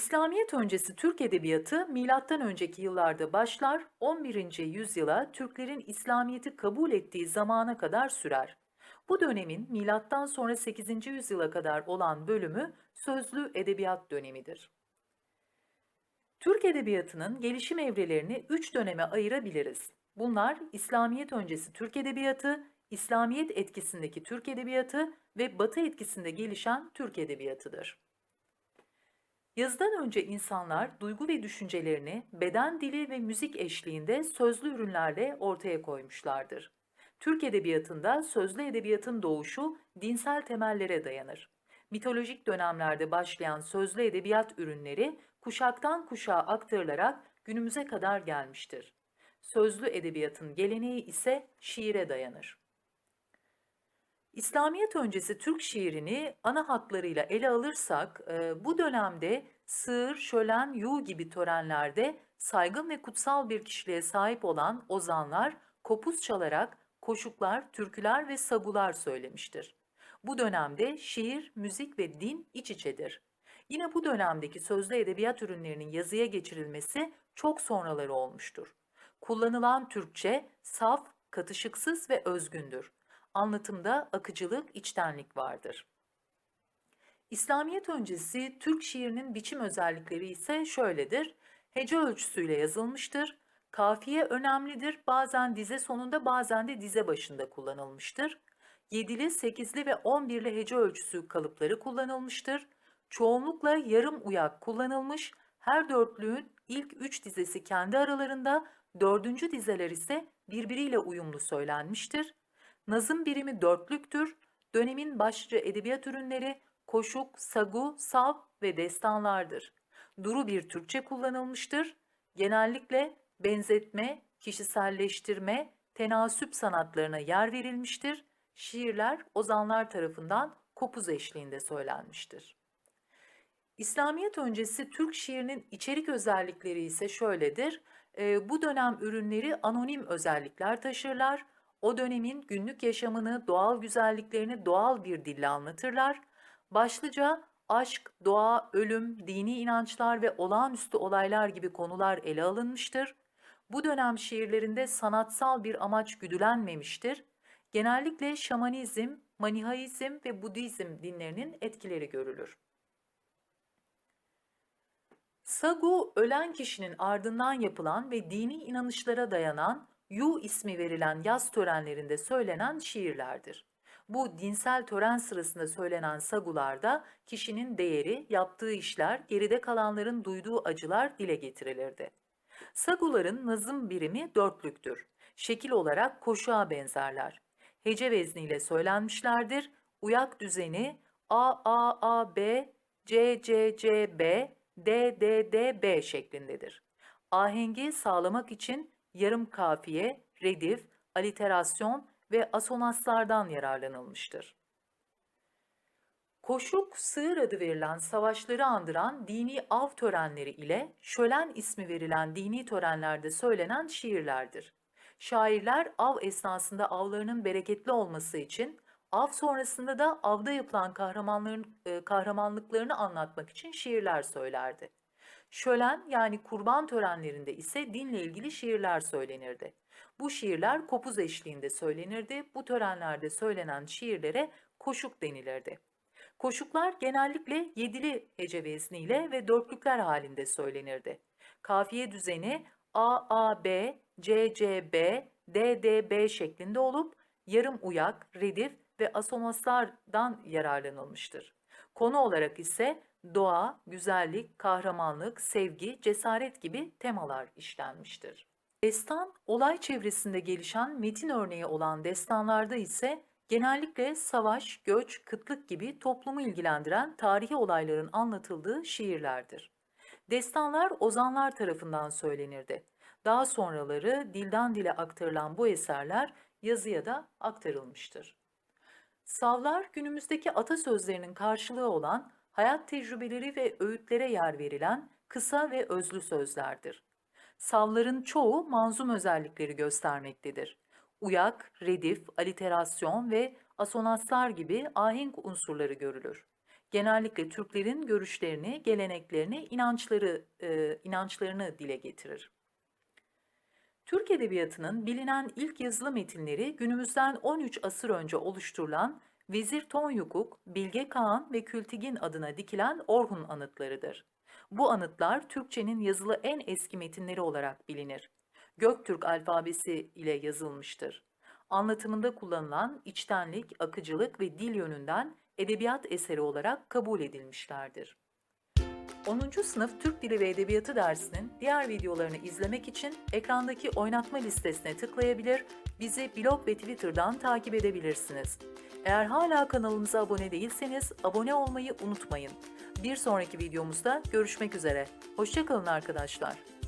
İslamiyet öncesi Türk edebiyatı milattan önceki yıllarda başlar, 11. yüzyıla Türklerin İslamiyet'i kabul ettiği zamana kadar sürer. Bu dönemin milattan sonra 8. yüzyıla kadar olan bölümü sözlü edebiyat dönemidir. Türk edebiyatının gelişim evrelerini üç döneme ayırabiliriz. Bunlar İslamiyet öncesi Türk edebiyatı, İslamiyet etkisindeki Türk edebiyatı ve Batı etkisinde gelişen Türk edebiyatıdır. Yazıdan önce insanlar duygu ve düşüncelerini beden dili ve müzik eşliğinde sözlü ürünlerle ortaya koymuşlardır. Türk edebiyatında sözlü edebiyatın doğuşu dinsel temellere dayanır. Mitolojik dönemlerde başlayan sözlü edebiyat ürünleri kuşaktan kuşağa aktarılarak günümüze kadar gelmiştir. Sözlü edebiyatın geleneği ise şiire dayanır. İslamiyet öncesi Türk şiirini ana hatlarıyla ele alırsak, bu dönemde sığır, şölen, yuğ gibi törenlerde saygın ve kutsal bir kişiliğe sahip olan ozanlar kopuz çalarak koşuklar, türküler ve sagular söylemiştir. Bu dönemde şiir, müzik ve din iç içedir. Yine bu dönemdeki sözlü edebiyat ürünlerinin yazıya geçirilmesi çok sonraları olmuştur. Kullanılan Türkçe saf, katışıksız ve özgündür. Anlatımda akıcılık, içtenlik vardır. İslamiyet öncesi Türk şiirinin biçim özellikleri ise şöyledir. Hece ölçüsüyle yazılmıştır. Kafiye önemlidir. Bazen dize sonunda bazen de dize başında kullanılmıştır. Yedili, sekizli ve on birli hece ölçüsü kalıpları kullanılmıştır. Çoğunlukla yarım uyak kullanılmış. Her dörtlüğün ilk üç dizesi kendi aralarında, dördüncü dizeler ise birbiriyle uyumlu söylenmiştir. Nazım birimi dörtlüktür. Dönemin başlıca edebiyat ürünleri koşuk, sagu, sav ve destanlardır. Duru bir Türkçe kullanılmıştır. Genellikle benzetme, kişiselleştirme, tenasüp sanatlarına yer verilmiştir. Şiirler ozanlar tarafından kopuz eşliğinde söylenmiştir. İslamiyet öncesi Türk şiirinin içerik özellikleri ise şöyledir. E, bu dönem ürünleri anonim özellikler taşırlar. O dönemin günlük yaşamını, doğal güzelliklerini doğal bir dille anlatırlar. Başlıca aşk, doğa, ölüm, dini inançlar ve olağanüstü olaylar gibi konular ele alınmıştır. Bu dönem şiirlerinde sanatsal bir amaç güdülenmemiştir. Genellikle şamanizm, manihaizm ve Budizm dinlerinin etkileri görülür. Sagu, ölen kişinin ardından yapılan ve dini inanışlara dayanan Yu ismi verilen yaz törenlerinde söylenen şiirlerdir. Bu dinsel tören sırasında söylenen sagularda kişinin değeri, yaptığı işler, geride kalanların duyduğu acılar dile getirilirdi. Saguların nazım birimi dörtlüktür. Şekil olarak koşuğa benzerler. Hece vezniyle söylenmişlerdir. Uyak düzeni A A A B C C C B D D D B şeklindedir. Ahengi sağlamak için yarım kafiye, redif, aliterasyon ve asonaslardan yararlanılmıştır. Koşuk, sığır adı verilen savaşları andıran dini av törenleri ile şölen ismi verilen dini törenlerde söylenen şiirlerdir. Şairler av esnasında avlarının bereketli olması için av sonrasında da avda yapılan kahramanların e, kahramanlıklarını anlatmak için şiirler söylerdi. Şölen yani kurban törenlerinde ise dinle ilgili şiirler söylenirdi. Bu şiirler kopuz eşliğinde söylenirdi. Bu törenlerde söylenen şiirlere koşuk denilirdi. Koşuklar genellikle yedili hece vezniyle ve dörtlükler halinde söylenirdi. Kafiye düzeni A, A, B, C, C, B, D, D, B şeklinde olup yarım uyak, redif ve asonaslardan yararlanılmıştır. Konu olarak ise doğa, güzellik, kahramanlık, sevgi, cesaret gibi temalar işlenmiştir. Destan, olay çevresinde gelişen metin örneği olan destanlarda ise genellikle savaş, göç, kıtlık gibi toplumu ilgilendiren tarihi olayların anlatıldığı şiirlerdir. Destanlar ozanlar tarafından söylenirdi. Daha sonraları dilden dile aktarılan bu eserler yazıya da aktarılmıştır. Savlar günümüzdeki atasözlerinin karşılığı olan hayat tecrübeleri ve öğütlere yer verilen kısa ve özlü sözlerdir. Savların çoğu manzum özellikleri göstermektedir. Uyak, redif, aliterasyon ve asonaslar gibi ahenk unsurları görülür. Genellikle Türklerin görüşlerini, geleneklerini, inançları, e, inançlarını dile getirir. Türk Edebiyatı'nın bilinen ilk yazılı metinleri günümüzden 13 asır önce oluşturulan Vezir Tonyukuk, Bilge Kağan ve Kültigin adına dikilen Orhun anıtlarıdır. Bu anıtlar Türkçenin yazılı en eski metinleri olarak bilinir. Göktürk alfabesi ile yazılmıştır. Anlatımında kullanılan içtenlik, akıcılık ve dil yönünden edebiyat eseri olarak kabul edilmişlerdir. 10. sınıf Türk Dili ve Edebiyatı dersinin diğer videolarını izlemek için ekrandaki oynatma listesine tıklayabilir, bizi blog ve Twitter'dan takip edebilirsiniz. Eğer hala kanalımıza abone değilseniz abone olmayı unutmayın. Bir sonraki videomuzda görüşmek üzere. Hoşçakalın arkadaşlar.